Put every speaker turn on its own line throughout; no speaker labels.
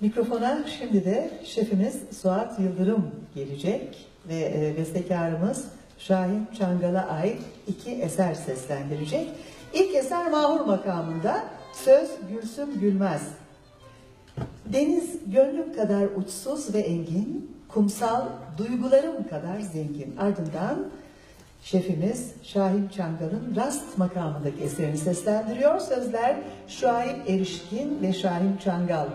Mikrofona şimdi de şefimiz Suat Yıldırım gelecek ve e, bestekarımız Şahin Çangal'a ait iki eser seslendirecek. İlk eser Mahur makamında, söz Gülsüm Gülmez. Deniz gönlüm kadar uçsuz ve engin, kumsal duygularım kadar zengin. Ardından şefimiz Şahin Çangal'ın Rast makamındaki eserini seslendiriyor. Sözler Şuayb Erişkin ve Şahin Çangal.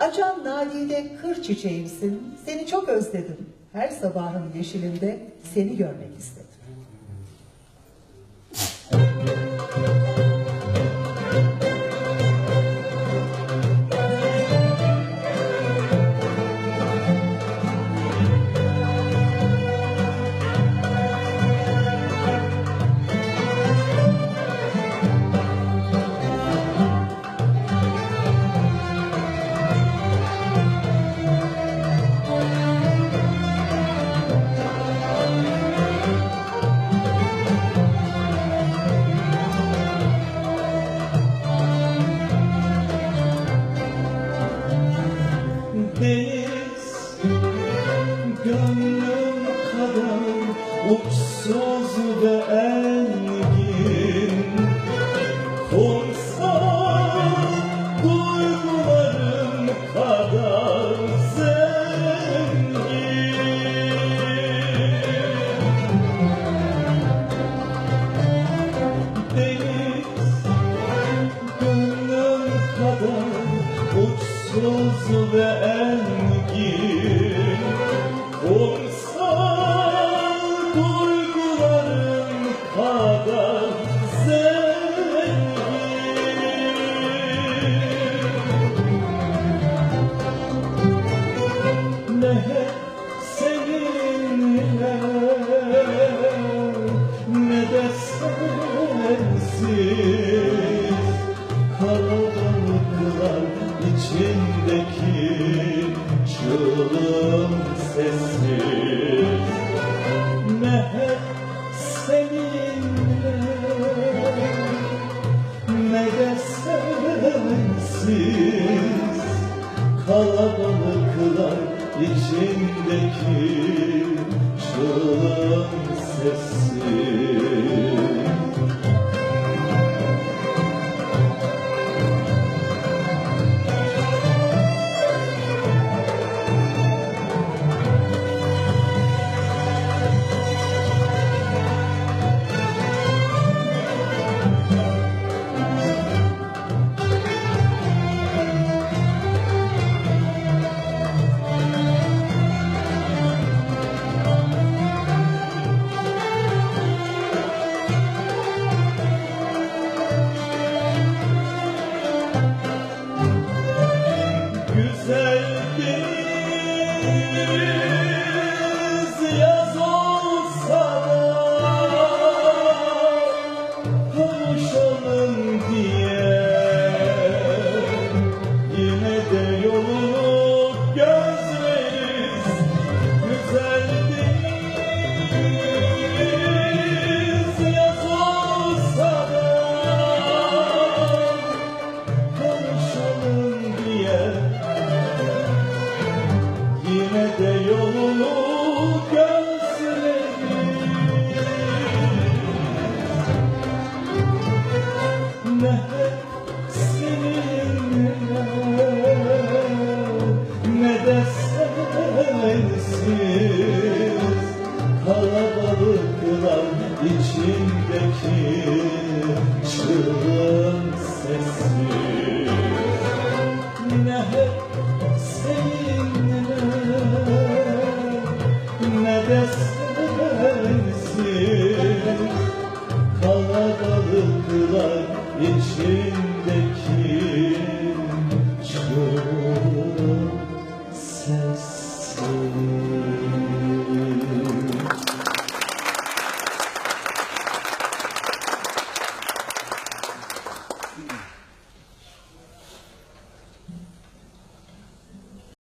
Açan nadide kır çiçeğimsin, seni çok özledim. Her sabahın yeşilinde seni görmek istedim.
Kadar uçsuz ve sensiz Kalabalıklar içindeki çığlığım sessiz Ne Kalabalıklar içindeki çığlığım sessiz aşkın Ne hep seninle ne de